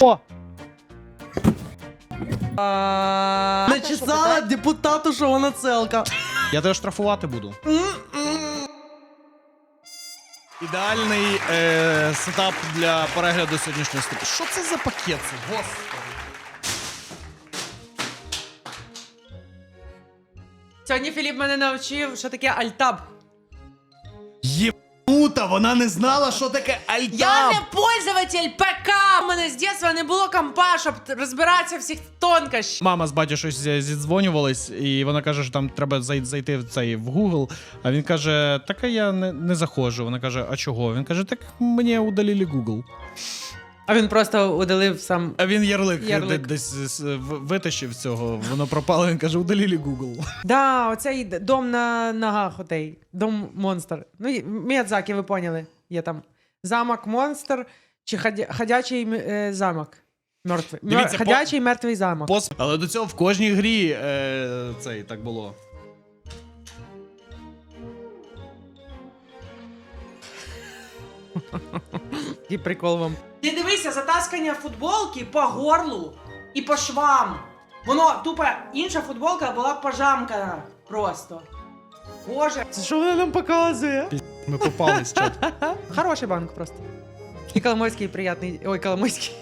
О! Начесала депутату, що вона целка. Я тебе штрафувати буду. Ідеальний е, сетап для перегляду сьогоднішнього степу. Що це за пакет? Господи. Сьогодні Філіп мене навчив, що таке альтаб. Єбута, вона не знала, що таке альтап. Я не пользователь ПК! У мене з дитинства не було компа, щоб розбиратися в всіх тонкощах. Мама з батьком щось зі- зідзвонювались, і вона каже, що там треба зай- зайти в цей в Google. А він каже: так а я не, не заходжу. Вона каже, а чого? Він каже, так мені удалили Google. А він просто удалив сам. А він ярлик, Ярлик. де- десь з- в- витащив цього, воно пропало, він каже, удалили Google. Да, оцей д- дом на ногах, отей. Дом монстр. Ну, і Міядзакі, ви поняли. Є там замок монстр чи ходя- ходячий м- е, замок. Мертвий. Мер- Дивіться, по- ходячий мертвий замок. Пос... Але до цього в кожній грі е, цей так було. І прикол вам. Ти дивися, затаскання футболки по горлу і по швам. Воно тупо інша футболка була пожамкана просто. Боже, це що вона нам показує? Ми попались чат. Хороший банк просто. І Коломойський приятний. Ой, Коломойський.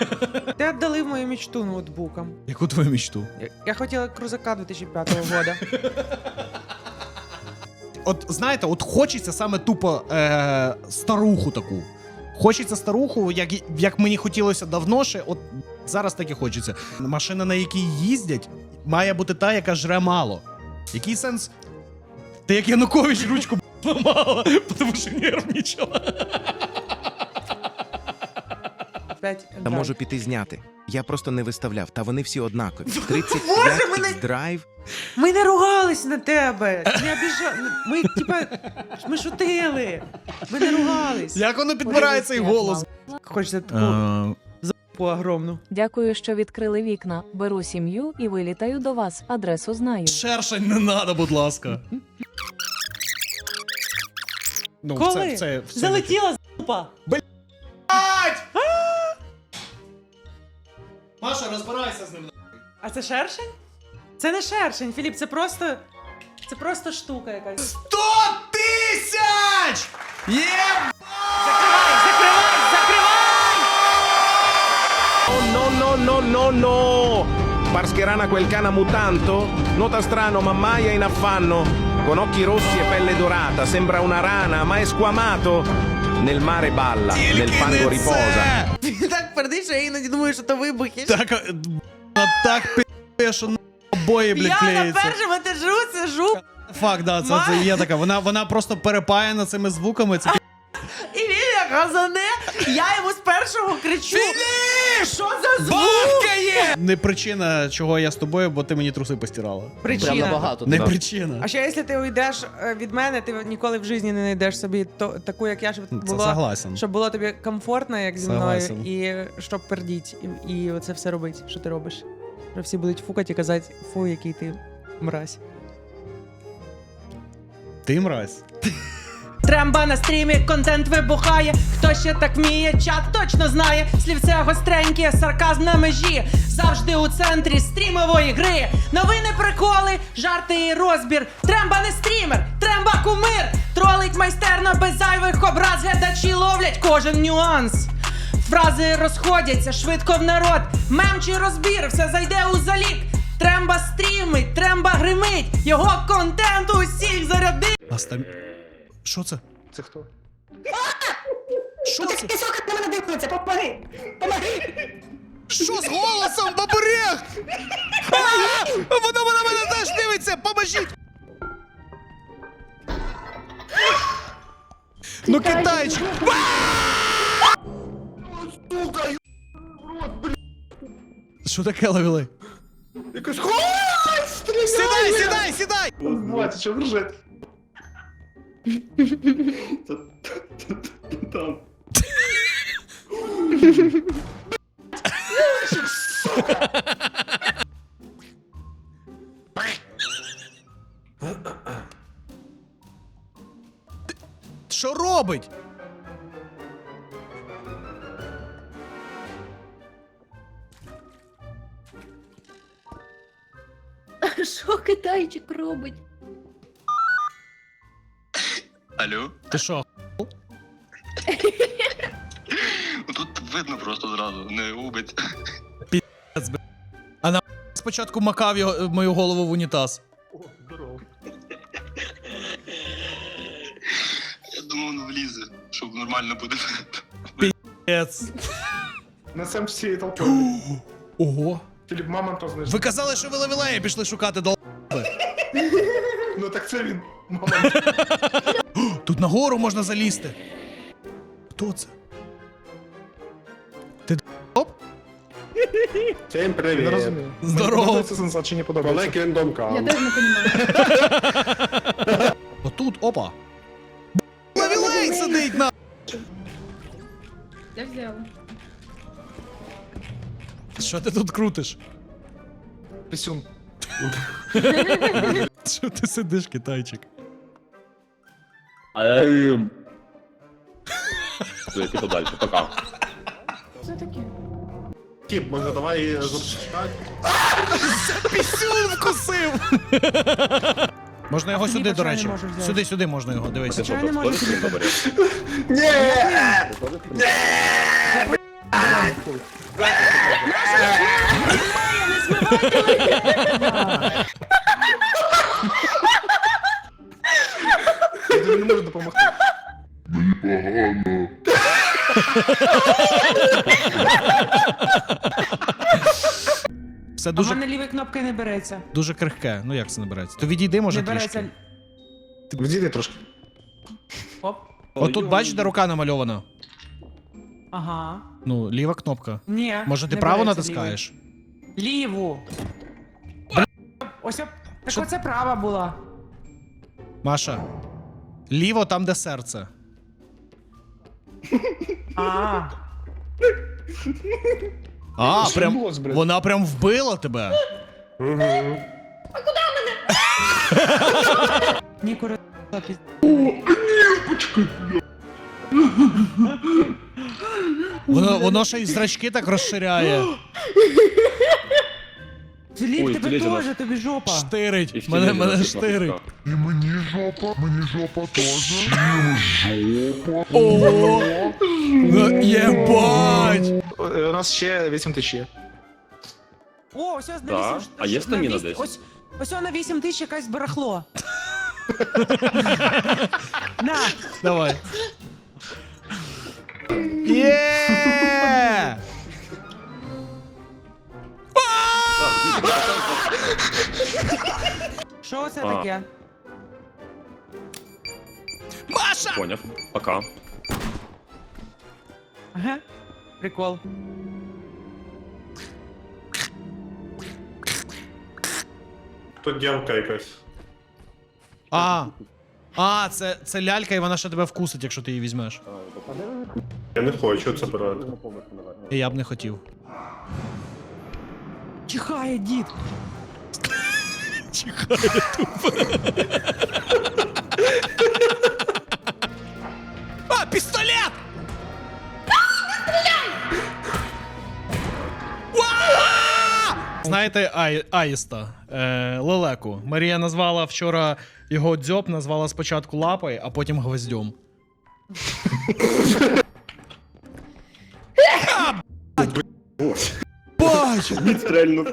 Ти віддали мою мечту ноутбуком. Яку твою мечту? Я, я хотіла крузака 2005 года. От знаєте, от хочеться саме тупо е, старуху таку. Хочеться старуху, як, як мені хотілося давно ще, от зараз так і хочеться. Машина, на якій їздять, має бути та, яка жре мало. Який сенс? Ти як Янукович ручку ламала, тому що нервничала. Та можу піти зняти. Я просто не виставляв, та вони всі однакові. 35 Боже, мене- X драйв. Ми не ругались на тебе. Не обіжа... Ми, типа, ми шутили. Ми не ругались. Як воно підбирає цей голос? Хочеться таку Е, по огромну. Дякую, що відкрили вікна. Беру сім'ю і вилітаю до вас. Адресу знаю. Шершень не надо, будь ласка. Ну, Коли? це, це, це Залетіла з***па. Маша, розбирайся з ним. А це шершень? Це не шершень, Філіп, це просто. Це просто штука якась. 100 тисяч! Є! Закривай, закривай, закривай! Oh, no, no, no, no, no! Parscherana quel cana mutanto? Nota strano, ma mai è in affanno. Con occhi rossi e pelle dorata, sembra una rana, ma è squamato. Nel mare balla, nel fango riposa. Він а я іноді думаю, що то вибухи. Так, а, вона так пи***є, що на обоє, блядь, Я на клеїться. першому етажу сижу, Факт, да, це, це є така. Вона, вона просто перепаяна цими звуками. Це і він як газане, я йому з першого кричу. Що за звук? Бахкає! Не причина, чого я з тобою, бо ти мені труси постирала. Причина. Не причина. А ще якщо ти уйдеш е, від мене, ти ніколи в житті не знайдеш собі то, таку, як я, щоб Це було, согласен. щоб було тобі комфортно, як зі Согласен. мною, і щоб пердіть, і, і оце все робити, що ти робиш. Що всі будуть фукати і казати, фу, який ти мразь. Ти мразь. Тремба на стрімі, контент вибухає. Хто ще так вміє, чат точно знає. Слівце гостреньке, сарказм на межі. Завжди у центрі стрімової гри. Новини, приколи, жарти і розбір. Тремба не стрімер, тремба кумир. Тролить майстерно без зайвих образ. Глядачі ловлять кожен нюанс. Фрази розходяться швидко в народ. Мем чи розбір, все зайде у залік. Тремба стрімить, тремба гримить. Його контент усіх зарядить. Що це? Це хто? Що це? Пісок на мене дихається, помоги! Помоги! Що з голосом, бабурех? А! Вона вона мене теж дивиться, поможіть! Ну китайчик! Що таке ловили? Якось! Сідай, сідай, сідай! Бачите, що ржете? Там. Що робить? Що китайчик робить? Алло? Ти що? Тут видно просто зразу, не губить. Спочатку макав його, мою голову в унітаз. Я думав, воно влізе, щоб нормально буде. Ец. Несем всією толпою. Ого. Філіп Мамонтов знайшов. Ви казали, що ви левілеї пішли шукати дол. Ну так це він. Мамонтов. Тут нагору можна залізти. Хто це? Ти оп? Всім Не привіт. розумію. Здорово. Подобається сенсація чи не подобається? Коли Kingdom Я теж не розумію. Отут, опа. Левілей сидить на. Я взяла. Що ти тут крутиш? Пісюн. Що ти сидиш, китайчик? Все, піду далі, пока. Що таке? Тіп, може давай запускати? Пісюн вкусив! Можна його сюди, до речі. Сюди, сюди можна його, дивись. Чого не можу собі Я тобі не можу допомогти. Все А в дуже, мене лівої кнопки не береться. дуже крихке. Ну як це не береться? То відійди, може, не береться. трішки. Відійди трошки. Оп. Отут бачиш, де рука намальована? Ага. Ну, ліва кнопка. Ні. Може, ти не право береться натискаєш? лівий. Ліву. Ось оп. Так Що? оце права була. Маша. Ліво там, де серце. А. А, Що прям. відбулось, блядь? Вона прям вбила тебе. Ні, кури. Воно, воно ще й зрачки так розширяє. Філіп, тебе теж, тобі жопа. Штирить. Мене, мене штирить. І мені жопа, мені жопа теж. Ого! Ну, Єбать! Е, У нас ще 8 тисяч. О, ось ось на 8 А є стаміна десь? Ось, ось на 8 тисяч якась барахло. На, Давай. Є! Що це таке? Маша! Поняв. Пока. Ага. Прикол. Тут дівка якась. А. А, це, це лялька, і вона ще тебе вкусить, якщо ти її візьмеш. Я не хочу це брати. І я б не хотів. Чихає дід. А, пістолет! Знаєте, ай, Аїста, е, лелеку. Марія назвала вчора його дзьоб, назвала спочатку лапою, а потім гвоздьом. А, бать! Бать! Відстрельну.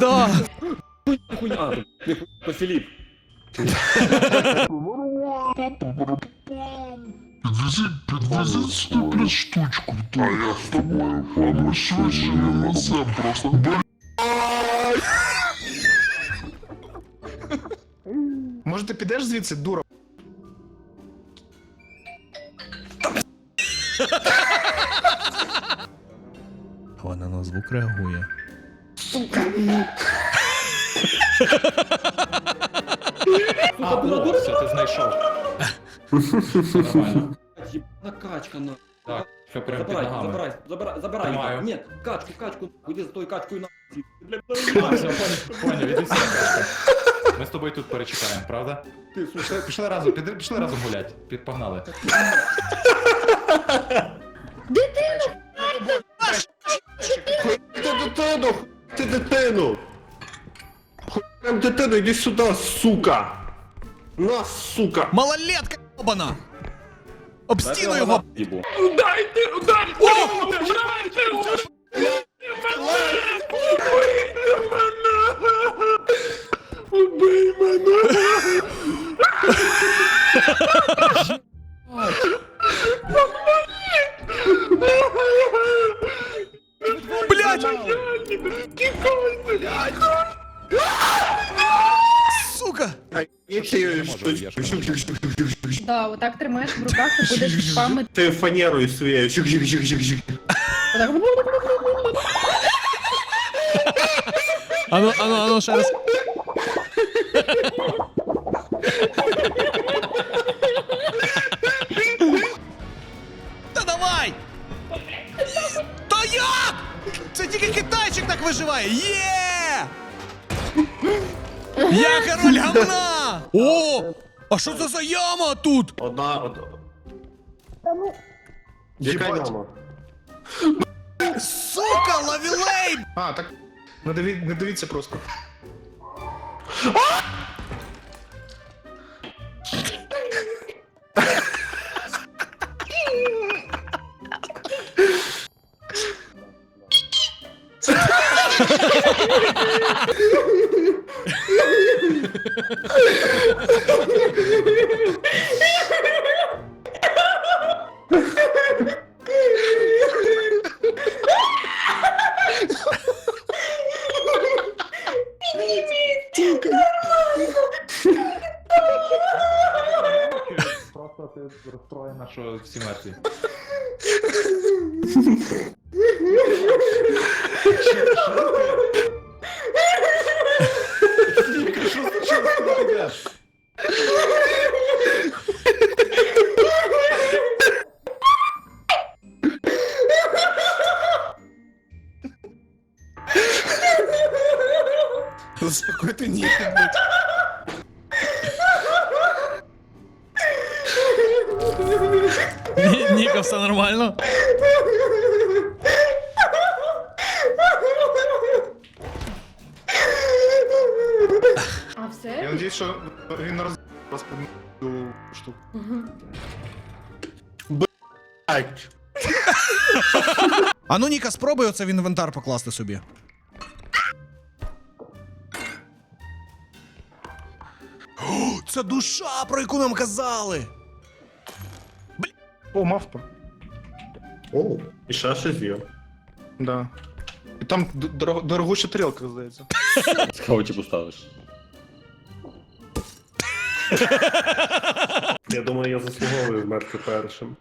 Да! Філіп. Підвезіть ступлю штучку, то я з тобою, а ми швидше не несем просто. Може ти підеш звідси, дура? Вона на звук реагує. А, о, все, ти знайшов. Нормально. Накачка, на. Так, що прям під ногами. забирай, забирай, забирай. Тримаю. Ні, качку, качку, іди за тою качкою на. А, все, понял, понял, іди сюди, Катя. Ми з тобою тут перечекаємо, правда? Ти, Пішли, пішли разом, піди- пішли разом гулять. Під, дитину! Ти дитину! Хуй Машина, иди сюда, сука! На, сука! Малолетка ебана! Об стіну його! Дайте, ударьте! Убий мене! Блядь! Сука! Да, отак тримаєш в руках і будеш спамити. Ти фанерою своєю. Жик-жик-жик-жик-жик. Отак. Ану, ану, ану, ще раз. китайчик так виживає. Є! Я король гамна! О! А що це за яма тут? Одна, од... Яка яма? Сука, лавілей! А, так. Не, диві... не дивіться просто. Просто ти розстроєна, що всі мертві. Він роз... розпадну штуку. Блять. А ну, Ніка, спробуй оце в інвентар покласти собі. О, Це душа, про яку нам казали. О, мавпа. О, і ще щось є. Да. І там д- дорого- дорогуща тарілка, здається. Кого ти поставиш? Я думаю, я заслуговую вмерти першим.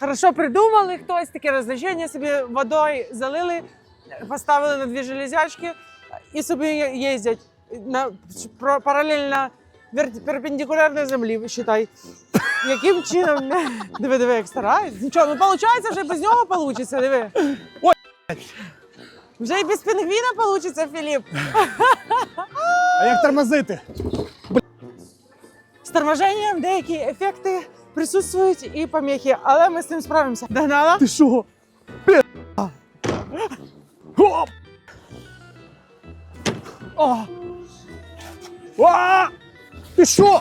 Хорошо придумали, хтось таке розвлечення собі водою залили, поставили на дві железячки і собі їздять на про- паралельно вер- перпендикулярно землі, вважай. Яким чином? Диви, диви, як стараюсь. Нічого, ну виходить, вже без нього вийде, диви. Ой, вже і без пінгвіна вийде, Філіп. А як тормозити? З торможенням деякі ефекти присутствують і поміхи, але ми з цим справимося. Догнала? Ти що? Оп! О! А! Ти що?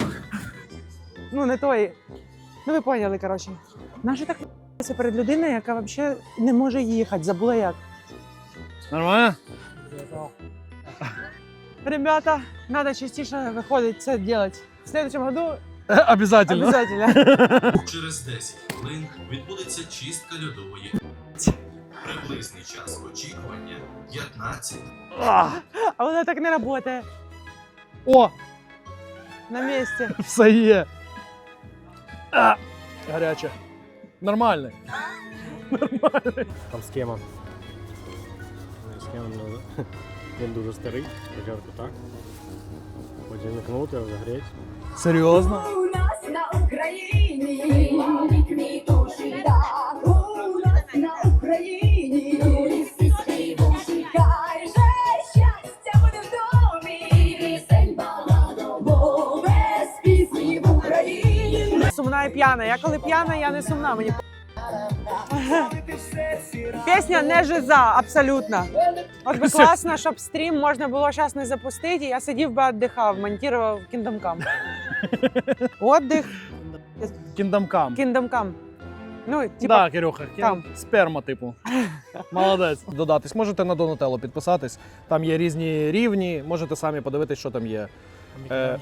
Ну, не той. Ну, ви поняли, коротше. Нащо так ***ся перед людиною, яка взагалі не може їхати, забула як. Нормально? Ребята, треба частіше виходити це робити. В следующем году Обязательно. обязательно. Через 10 хвилин відбудеться чистка льодової. Приблизний час очікування 15 А воно так не працює. О, На місці. все є. А, гаряче. Нормально. Там схема. Схема не- він дуже старий. Спочатку так. Потім накнути, розігріти. Серйозно? У нас на Україні квітучий дах. У нас на Україні же щастя буде в домі. Пісень бо без пісні в Україні Сумна і п'яна. Я коли п'яна, я не сумна. Мені Пісня не жиза, абсолютно. От би класно, щоб стрім можна було зараз не запустити. Я сидів би віддихав, монтував Kingdom Come. Отдих Кіндомкам. Kingdom Come. Ну, типа, Да, Кирюха, там. сперма, типу. Молодець. Додатись. Можете на Донателло підписатись. Там є різні рівні, можете самі подивитись, що там є. Е,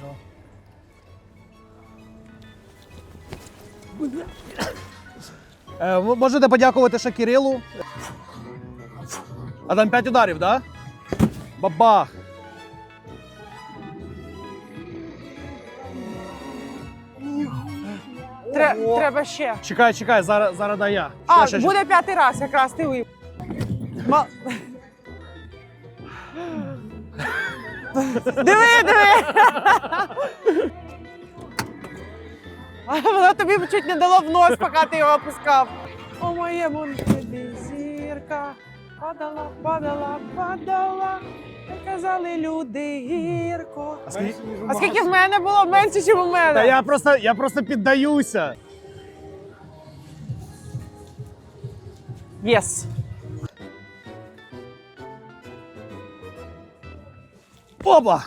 можете подякувати ще Кирилу. А там 5 ударів, так? Да? Бабах! тре- треба ще. Чекай, чекай, зараз, зараз дай я. А, Ще, ще, ще. буде п'ятий раз, якраз ти вив. Ма- Диви, диви! А Воно тобі чуть не дало в нос, поки ти його опускав. У моєму небі зірка падала, падала, падала. І казали люди гірко. А скільки- А скільки в мене було менше, ніж у мене? Та я просто, я просто піддаюся. Єс. Оба!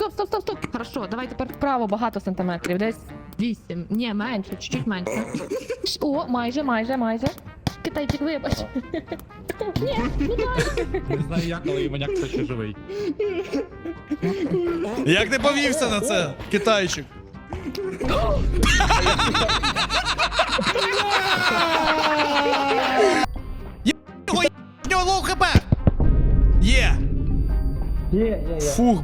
Стоп, стоп, стоп, стоп. Хорошо, давай тепер вправо багато сантиметрів. Десь 8. Ні, менше, чуть-чуть менше. О, майже, майже, майже. Китайчик, вибач. Ні, ну дай. Не знаю як, але Іваняк все ще живий. Як ти повівся на це, китайчик? Є- його, є- в нього лоу хп! Є! Є, є, є. Фух.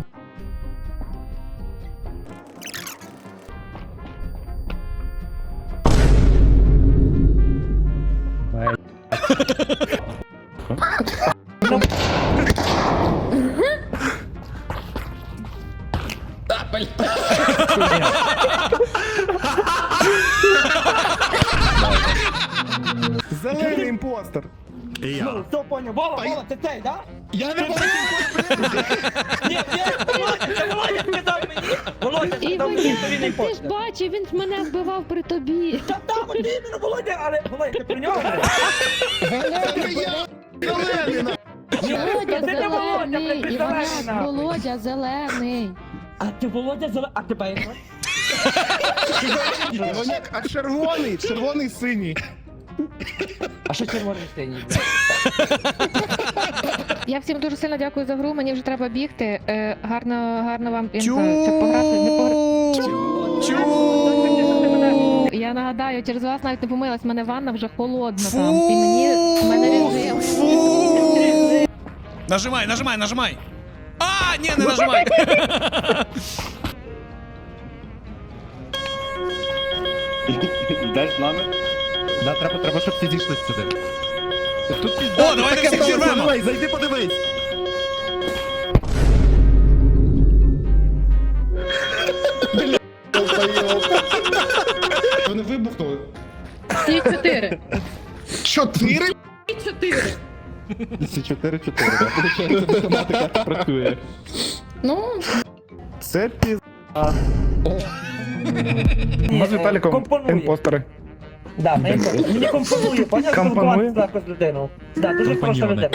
Зелений імпостер. Ну, Хто поняв? Вова, Вова, ти цей, да? Я не Ні, ні, Володя, це Володя сказав мені. Володя сказав мені, що він не ти ж бачив, він мене вбивав при тобі. Та там, от іменно Володя, але Володя, ти про нього? Володя Це не Володя, зелений. Володя зелений. А ти Володя зеле... А тебе як? Іваняк, а червоний, червоний синій. А що червоний синій? Я всім дуже сильно дякую за гру. Мені вже треба бігти. Е, гарно, гарно вам Чу. щоб пограти. Не погра... Чу. Я нагадаю, через вас навіть не помилась, в мене ванна вже холодна там. І мені в мене режим. Нажимай, нажимай, нажимай. А, ні, не нажимай. Йдеш з нами? Да, треба, треба, щоб всі зійшли сюди. О, давайте всіх зірвемо. Зайди подивись. Вони вибухнули. Всі чотири. Чотири? Всі чотири. Всі 4 4 да. Математика працює. Ну, Це пізда. Ми з Віталіком імпостери. Да, мені компонує, поняв, Компонує? спілкуватися з людиною. Да, дуже Компаньйони. людина.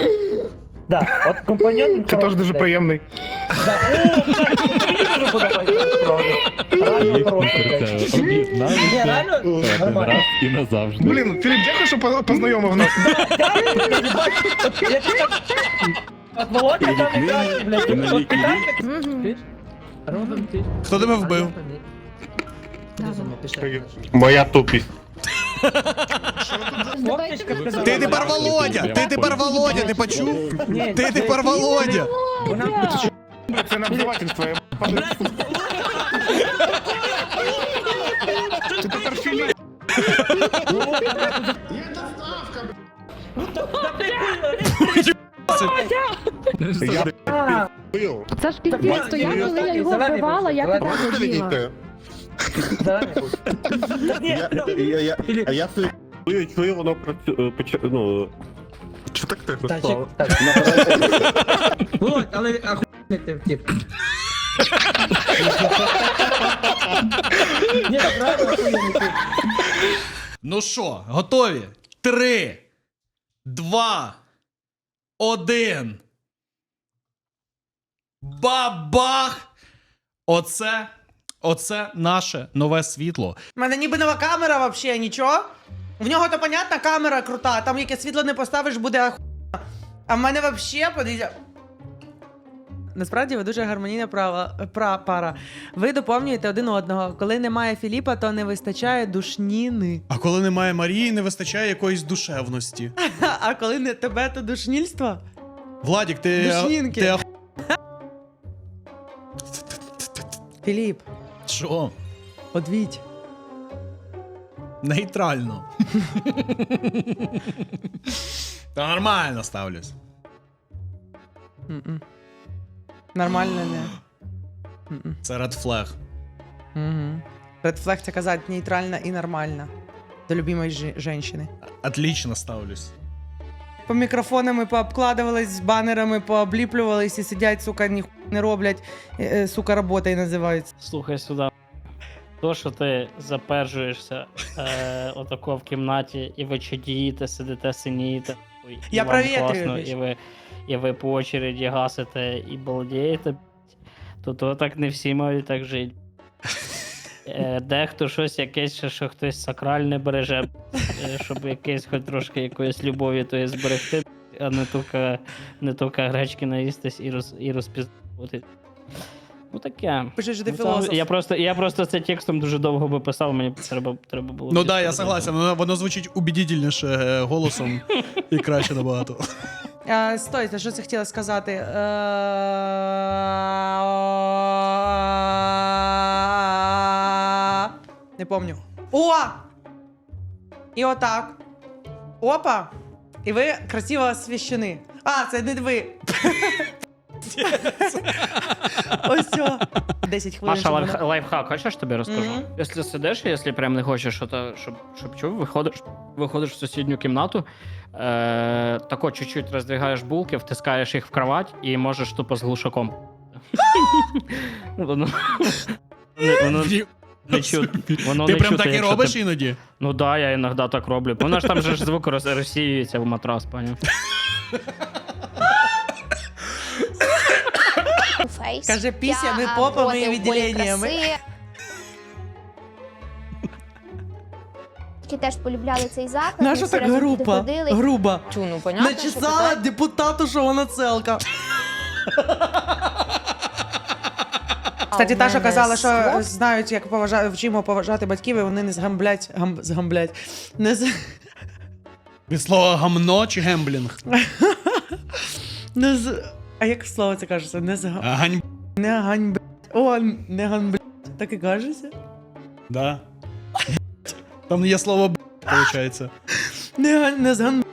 Да, от компаньон... Це теж дуже приємний. Да. О, блядь, мені дуже подобається. Реально хороший, блядь. Ні, реально, нормально. і назавжди. Блін, Філіп, дякую, що по- познайомив нас. Я тебе так- От Володя там найкращий, блядь. От Петренко, Мгм. Робин, ти. Хто тебе вбив? Моя тупість. Ти тепер Володя! Ти тепер Володя, ти почув? Ти тепер Володя! Це не обзивательство. я Ти тепер Філіп. Це ж піздець, то я коли я його вбивала, я тебе ну, А я свою чую, воно працює. Ну. Що так тихо та, стало? так. Але ахуєнний ти втік. Ні, реально ахуєнний ти. Ну що, готові? Три, два, один. Бабах! Оце, оце наше нове світло. У мене ніби нова камера взагалі, нічого. В нього то понятна камера крута, там яке світло не поставиш, буде охуєнно. А в мене взагалі, подивіться. Насправді ви дуже гармонійна права, пра, пара. Ви доповнюєте один одного. Коли немає Філіпа, то не вистачає душніни. А коли немає Марії, не вистачає якоїсь душевності. А коли не тебе, то душнільство? Владік, ти. Душнінки. ти ах- Філіп, Що? одвіть. Нейтрально. Та нормально ставлюсь. М-м. Нормально не. М-м. Це Red Flag. Red flag це казати нейтрально і нормально. До любимої жі- жінки. Отлично ставлюсь. По мікрофонами пообкладувались, з банерами пообліплювались і сидять, сука, ні не роблять, е, е, сука, роботою. Слухай сюди. То, що ти запержуєшся е, отако в кімнаті, і ви чадієте, сидите, синієте. і Я вам класно, і ви, і ви по очереді гасите і балдієте, то, то так не всі мають так жити. Е, дехто щось якесь, ще, що хтось сакральне береже, е, щоб якесь хоч трошки якоїсь любові тої зберегти, а не тільки, не тільки гречки наїстись і, роз, і розпізнати. Ну таке. Пишеш, що ти Ну, це- філософ. Я просто, я просто це текстом дуже довго би писав, мені треба, треба було. Ну да, я согласен. Воно, воно звучить убедительніше е, голосом і краще набагато. А, стойте, що це хотіла сказати? Е, Не помню. О! І отак. Опа! І ви красиво освіщені. А, це не ви. Ось все. 10 хвилин. Маша, щоб лайф, лайфхак, хочеш тобі розкажу? Мгм. Якщо сидиш, якщо прям не хочеш, що то, щоб, щоб чув, виходиш, виходиш в сусідню кімнату, е, тако чуть-чуть роздвигаєш булки, втискаєш їх в кровать і можеш тупо з глушаком. Воно не- воно не чути. Воно Ти не прям чути, так і якщо робиш ти- іноді? Ну да, я іноді так роблю. Воно ж там же ж звук розсіюється в матрас, поняв. Каже, пісями, попами і відділеннями. теж полюбляли цей заклад. Наша так грубо. Грубо. Чу, ну Начесала депутату, що вона целка. Кстати, та, що казала, що знають, як поважати, вчимо поважати батьків, і вони не згамблять, гам, згамблять. Не з... Від слова гамно чи гемблінг? Не з... А як слово це кажеться? Не зга... Гань. Не ганьблять. О, не ганьблять. Так і кажеться? Да. Там є слово б, виходить. Не, гань- не зган...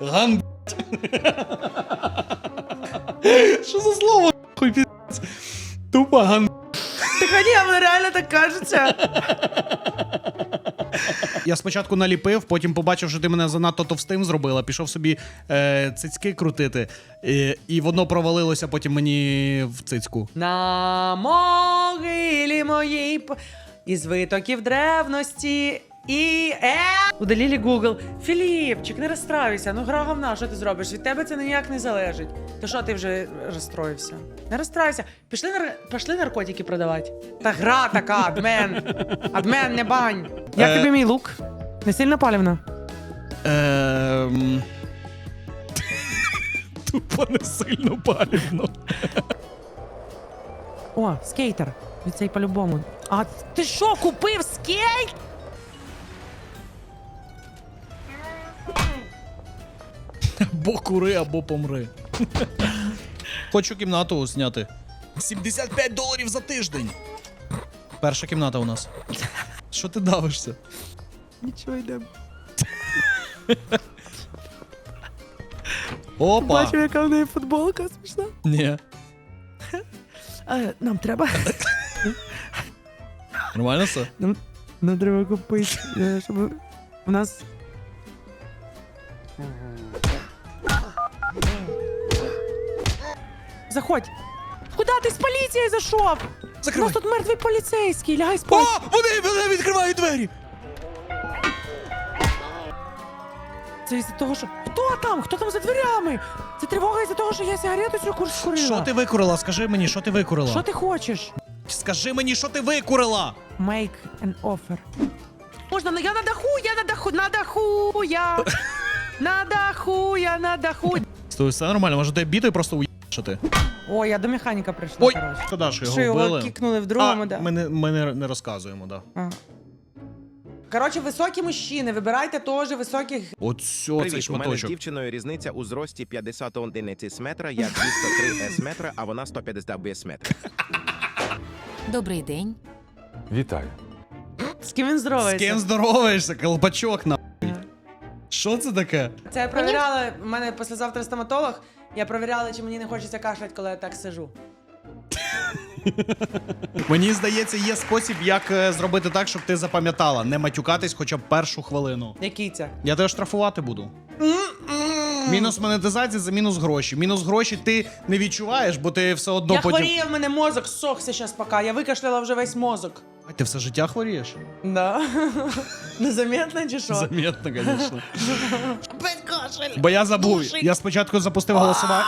Ган. Що за слово? Хуй піздець. Тупо ган. Так а ні, воно реально так кажеться. Я спочатку наліпив, потім побачив, що ти мене занадто товстим зробила, пішов собі е, цицьки крутити, і, і воно провалилося потім мені в цицьку. На могилі моїй із витоків древності і е. Удалілі Google. Філіпчик, не розстраюйся. Ну гра говна, що ти зробиш? Від тебе це ніяк не залежить. То що ти вже розстроївся? Не розстраюйся. Пішли нар... Пішли наркотики продавати. Та гра така, адмен. Адмен, не бань. Як Е. тобі мій лук? Не сильно палівно? Ем... Тупо не сильно палівно. О, скейтер. Від цей по-любому. А ти що, купив скейт? Або кури, або помри. Хочу кімнату зняти. 75 доларів за тиждень. Перша кімната у нас. Що ти давишся? Нічого йдемо. Опа! Бачив, яка в неї футболка смішна. Ні. А, нам треба. Нормально все? Нам треба купити, е, щоб у нас. Заходь! Куда ти з поліцією зайшов? У нас тут мертвий поліцейський, лягай. О, вони, вони відкривають двері! Це із-за того, що. Хто там? Хто там за дверями? Це тривога із-за того, що я сигарету цю кур- курила. Що ти викурила? Скажи мені, що ти викурила? Що ти хочеш? Скажи мені, що ти викурила? Make an offer. Можна, ну я на даху, я на даху, на даху, я. На даху, я на даху. Стой, все нормально, може тебе бітою просто уїшати? Ой, я до механіка прийшла, Ой, коротше. шкода, що його Що його вбили. кікнули в А, да. ми, не, ми не, не розказуємо, да. А. Коротше, високі мужчини, вибирайте теж високих. От цей Привіт, у мене з шматочок. дівчиною різниця у зрості 50 одиниць метра, я 203 с метра, а вона 150 бс метра. Добрий день. Вітаю. З ким він З ким здороваєшся, колпачок на. Що це таке? Це я перевіряла, у мене післязавтра стоматолог. Я провіряла, чи мені не хочеться кашляти, коли я так сижу. Мені здається, є спосіб, як е, зробити так, щоб ти запам'ятала, не матюкатись хоча б першу хвилину. Який це? Я тебе штрафувати буду. Мінус монетизація за мінус гроші. Мінус гроші ти не відчуваєш, бо ти все одно я потім. хворію, в мене мозок сохся зараз поки. Я викашляла вже весь мозок. А Ти все життя хворієш? Да. Незаметно чи що? Заметно, звісно. Бо я забув. Я спочатку запустив голосування.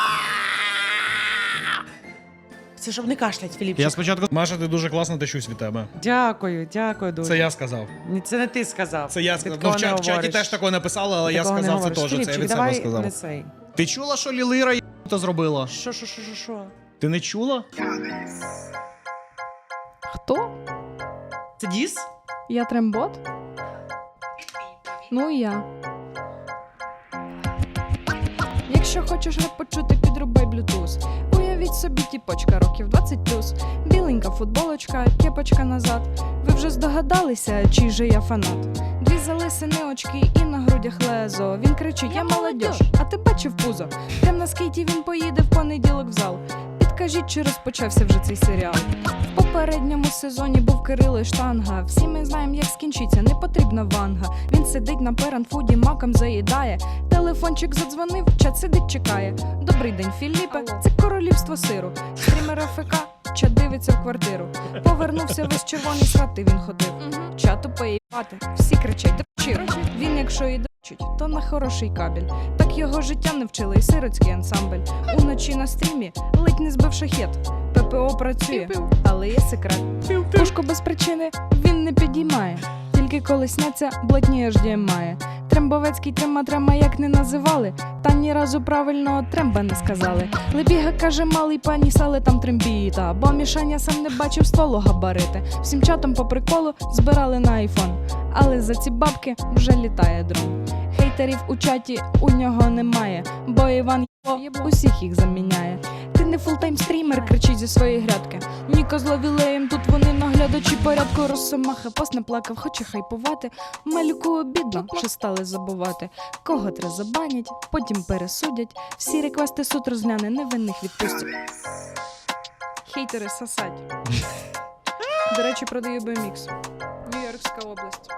Це щоб не кашлять, Філіпчик. Я спочатку. Маша, ти дуже класно тащусь від тебе. Дякую, дякую дуже. Це я сказав. Ні, Це не ти сказав. Це я Ти сказав. Ну, такого в, ча- не в чаті говориш. теж такого написали, але я Такого не сказав це говориш. теж. Це я Філіпчик, від давай себе сказав. не цей. Ти чула, що Лілира то зробила? Що, що, що, що, що? Ти не чула? Хто? Це Діс? Я трембот? Ну і я. Якщо хочеш реп почути, підрубай блютуз. Уявіть собі тіпочка років 20 плюс, Біленька футболочка, кепочка назад. Ви вже здогадалися, чий же я фанат. Дві залисини очки і на грудях лезо. Він кричить: Я молодьож, а ти бачив пузо. Прям на скейті він поїде в понеділок в зал. Підкажіть, чи розпочався вже цей серіал. В попередньому сезоні був Кирило штанга. Всі ми знаємо, як скінчиться, не потрібна ванга. Він сидить на перанфуді, маком заїдає. Телефончик задзвонив, чат сидить, чекає. Добрий день, Філіпе, це королівство сиру. Стрімер АФК, чат дивиться в квартиру. Повернувся весь червоний срати, він ходив. Чату поїбати, всі кричать, дрочив. Він, якщо і дрочить, то на хороший кабель. Так його життя не вчили і сиротський ансамбль. Уночі на стрімі ледь не збив шахет. ППО працює, але є секрет. Пушку без причини він не підіймає. Тільки коли сняться, блатні аж має. Трембовецький трема трема як не називали, та ні разу правильного тремба не сказали. Лебіга каже, малий пані сали там трембіта, бо мішання сам не бачив стволу габарити. Всім чатом по приколу збирали на айфон. Але за ці бабки вже літає дрон. Хейтерів у чаті у нього немає, бо Іван Єбо усіх їх заміняє. Ти не фултайм стрімер, кричить зі своєї грядки. Ні козловілеєм, тут вони наглядачі порядку Росомаха пост не плакав, хоче хайпувати. Малюку обідно, що стали забувати. Кого треба забанять, потім пересудять. Всі реквести суд розгляне, невинних відпустять. Хейтери сосать. До речі, продаю BMX. Кировская область.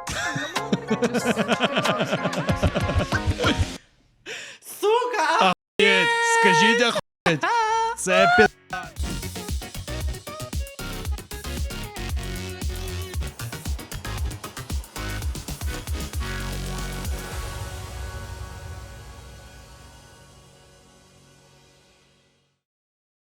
Сука! Скажіть, ахуєть! Це пі...